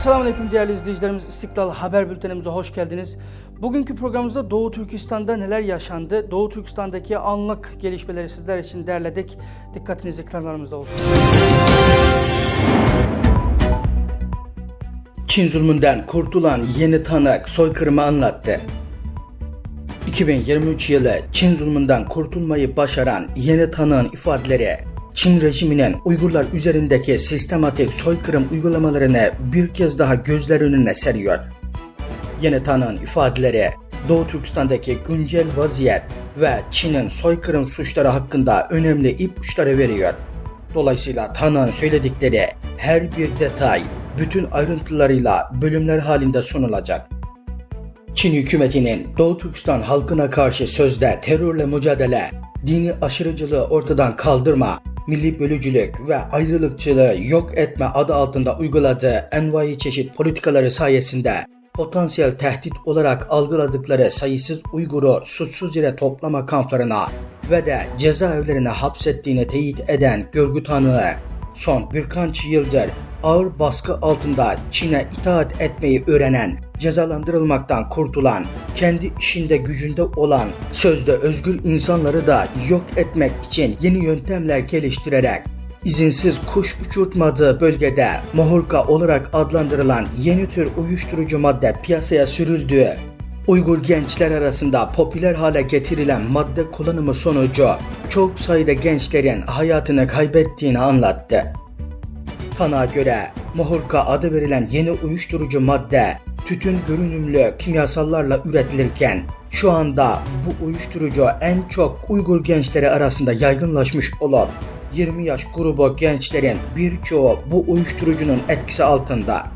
Esselamu Aleyküm değerli izleyicilerimiz. İstiklal Haber Bültenimize hoş geldiniz. Bugünkü programımızda Doğu Türkistan'da neler yaşandı? Doğu Türkistan'daki anlık gelişmeleri sizler için derledik. Dikkatiniz ekranlarımızda olsun. Çin zulmünden kurtulan yeni tanık soykırımı anlattı. 2023 yılı Çin zulmünden kurtulmayı başaran yeni tanığın ifadeleri Çin rejiminin Uygurlar üzerindeki sistematik soykırım uygulamalarını bir kez daha gözler önüne seriyor. Yeni tanığın ifadeleri Doğu Türkistan'daki güncel vaziyet ve Çin'in soykırım suçları hakkında önemli ipuçları veriyor. Dolayısıyla tanığın söyledikleri her bir detay bütün ayrıntılarıyla bölümler halinde sunulacak. Çin hükümetinin Doğu Türkistan halkına karşı sözde terörle mücadele, dini aşırıcılığı ortadan kaldırma, milli bölücülük ve ayrılıkçılığı yok etme adı altında uyguladığı envai çeşit politikaları sayesinde potansiyel tehdit olarak algıladıkları sayısız Uygur'u suçsuz yere toplama kamplarına ve de cezaevlerine hapsettiğini teyit eden görgü tanığı son birkaç yıldır ağır baskı altında Çin'e itaat etmeyi öğrenen, cezalandırılmaktan kurtulan, kendi işinde gücünde olan, sözde özgür insanları da yok etmek için yeni yöntemler geliştirerek izinsiz kuş uçurtmadığı bölgede mohurka olarak adlandırılan yeni tür uyuşturucu madde piyasaya sürüldüğü, Uygur gençler arasında popüler hale getirilen madde kullanımı sonucu çok sayıda gençlerin hayatını kaybettiğini anlattı. Tanığa göre Mohurka adı verilen yeni uyuşturucu madde tütün görünümlü kimyasallarla üretilirken şu anda bu uyuşturucu en çok Uygur gençleri arasında yaygınlaşmış olup 20 yaş grubu gençlerin birçoğu bu uyuşturucunun etkisi altında.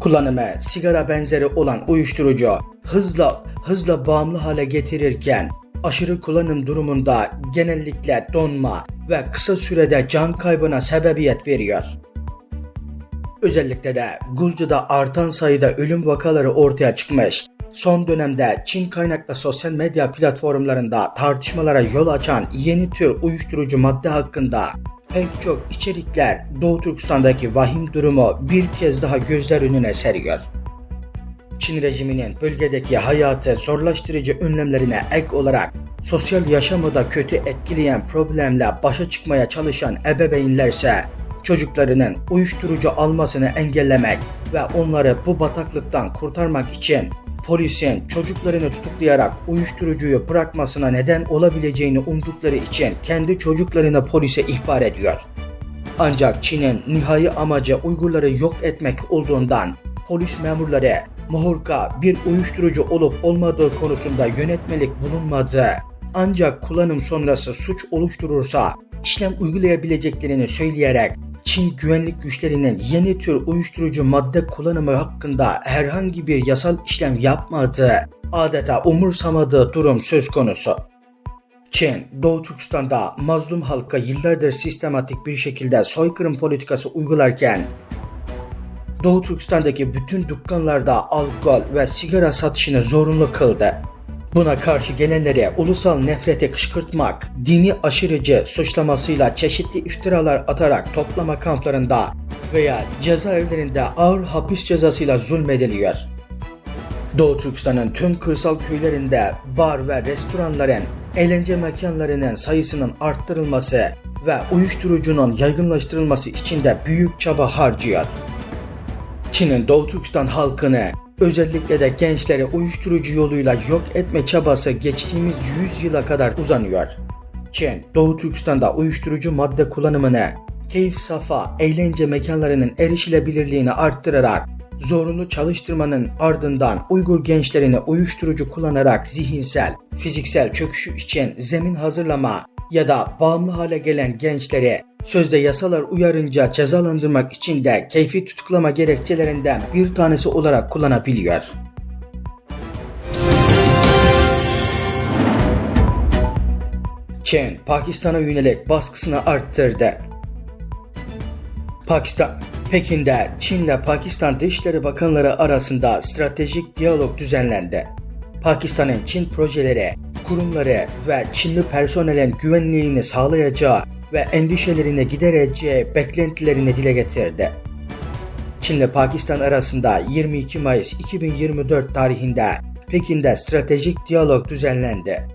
Kullanımı sigara benzeri olan uyuşturucu hızla hızla bağımlı hale getirirken aşırı kullanım durumunda genellikle donma ve kısa sürede can kaybına sebebiyet veriyor. Özellikle de Gulcu'da artan sayıda ölüm vakaları ortaya çıkmış. Son dönemde Çin kaynaklı sosyal medya platformlarında tartışmalara yol açan yeni tür uyuşturucu madde hakkında pek çok içerikler Doğu Türkistan'daki vahim durumu bir kez daha gözler önüne seriyor. Çin rejiminin bölgedeki hayatı zorlaştırıcı önlemlerine ek olarak sosyal yaşamı da kötü etkileyen problemle başa çıkmaya çalışan ebeveynlerse çocuklarının uyuşturucu almasını engellemek ve onları bu bataklıktan kurtarmak için polisin çocuklarını tutuklayarak uyuşturucuyu bırakmasına neden olabileceğini umdukları için kendi çocuklarını polise ihbar ediyor. Ancak Çin'in nihai amacı Uygurları yok etmek olduğundan polis memurları Mohurka bir uyuşturucu olup olmadığı konusunda yönetmelik bulunmadığı ancak kullanım sonrası suç oluşturursa işlem uygulayabileceklerini söyleyerek Çin güvenlik güçlerinin yeni tür uyuşturucu madde kullanımı hakkında herhangi bir yasal işlem yapmadığı, adeta umursamadığı durum söz konusu. Çin, Doğu Türkistan'da mazlum halka yıllardır sistematik bir şekilde soykırım politikası uygularken, Doğu Türkistan'daki bütün dükkanlarda alkol ve sigara satışını zorunlu kıldı. Buna karşı gelenlere ulusal nefrete kışkırtmak, dini aşırıcı suçlamasıyla çeşitli iftiralar atarak toplama kamplarında veya cezaevlerinde ağır hapis cezasıyla zulmediliyor. Doğu Türkistan'ın tüm kırsal köylerinde bar ve restoranların, eğlence mekanlarının sayısının arttırılması ve uyuşturucunun yaygınlaştırılması için de büyük çaba harcıyor. Çin'in Doğu Türkistan halkını özellikle de gençleri uyuşturucu yoluyla yok etme çabası geçtiğimiz 100 yıla kadar uzanıyor. Çin, Doğu Türkistan'da uyuşturucu madde kullanımını, keyif safa, eğlence mekanlarının erişilebilirliğini arttırarak, zorunlu çalıştırmanın ardından Uygur gençlerini uyuşturucu kullanarak zihinsel, fiziksel çöküşü için zemin hazırlama ya da bağımlı hale gelen gençleri sözde yasalar uyarınca cezalandırmak için de keyfi tutuklama gerekçelerinden bir tanesi olarak kullanabiliyor. Çin, Pakistan'a yönelik baskısını arttırdı. Pakistan, Pekin'de Çin ile Pakistan Dışişleri Bakanları arasında stratejik diyalog düzenlendi. Pakistan'ın Çin projeleri, kurumları ve Çinli personelin güvenliğini sağlayacağı ve endişelerini gidereceği beklentilerini dile getirdi. Çin ile Pakistan arasında 22 Mayıs 2024 tarihinde Pekin'de stratejik diyalog düzenlendi.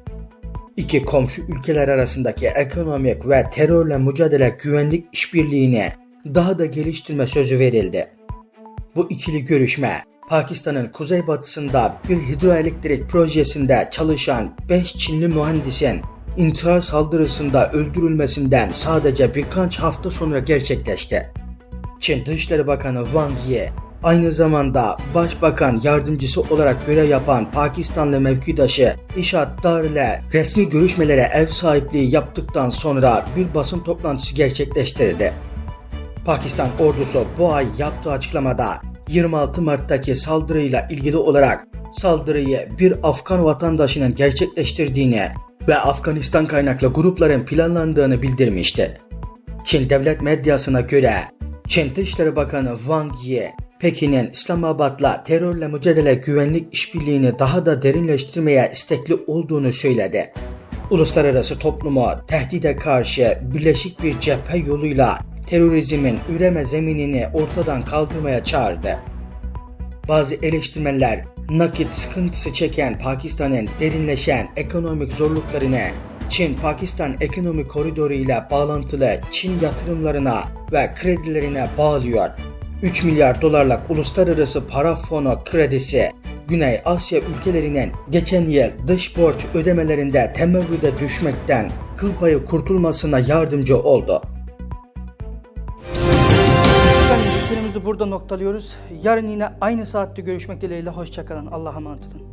İki komşu ülkeler arasındaki ekonomik ve terörle mücadele güvenlik işbirliğini daha da geliştirme sözü verildi. Bu ikili görüşme Pakistan'ın kuzeybatısında bir hidroelektrik projesinde çalışan 5 Çinli mühendisin intihar saldırısında öldürülmesinden sadece birkaç hafta sonra gerçekleşti. Çin Dışişleri Bakanı Wang Yi aynı zamanda Başbakan yardımcısı olarak görev yapan Pakistanlı mevkidaşı İşat Dar ile resmi görüşmelere ev sahipliği yaptıktan sonra bir basın toplantısı gerçekleştirdi. Pakistan ordusu bu ay yaptığı açıklamada 26 Mart'taki saldırıyla ilgili olarak saldırıyı bir Afgan vatandaşının gerçekleştirdiğini ve Afganistan kaynaklı grupların planlandığını bildirmişti. Çin devlet medyasına göre Çin Dışişleri Bakanı Wang Yi, Pekin'in İslamabad'la terörle mücadele güvenlik işbirliğini daha da derinleştirmeye istekli olduğunu söyledi. Uluslararası toplumu tehdide karşı birleşik bir cephe yoluyla terörizmin üreme zeminini ortadan kaldırmaya çağırdı. Bazı eleştirmenler nakit sıkıntısı çeken Pakistan'ın derinleşen ekonomik zorluklarını Çin-Pakistan ekonomi koridoru ile bağlantılı Çin yatırımlarına ve kredilerine bağlıyor. 3 milyar dolarlık uluslararası para fonu kredisi Güney Asya ülkelerinin geçen yıl dış borç ödemelerinde temerrüde düşmekten kıl payı kurtulmasına yardımcı oldu. Bültenimizi burada noktalıyoruz. Yarın yine aynı saatte görüşmek dileğiyle. Hoşçakalın. Allah'a emanet olun.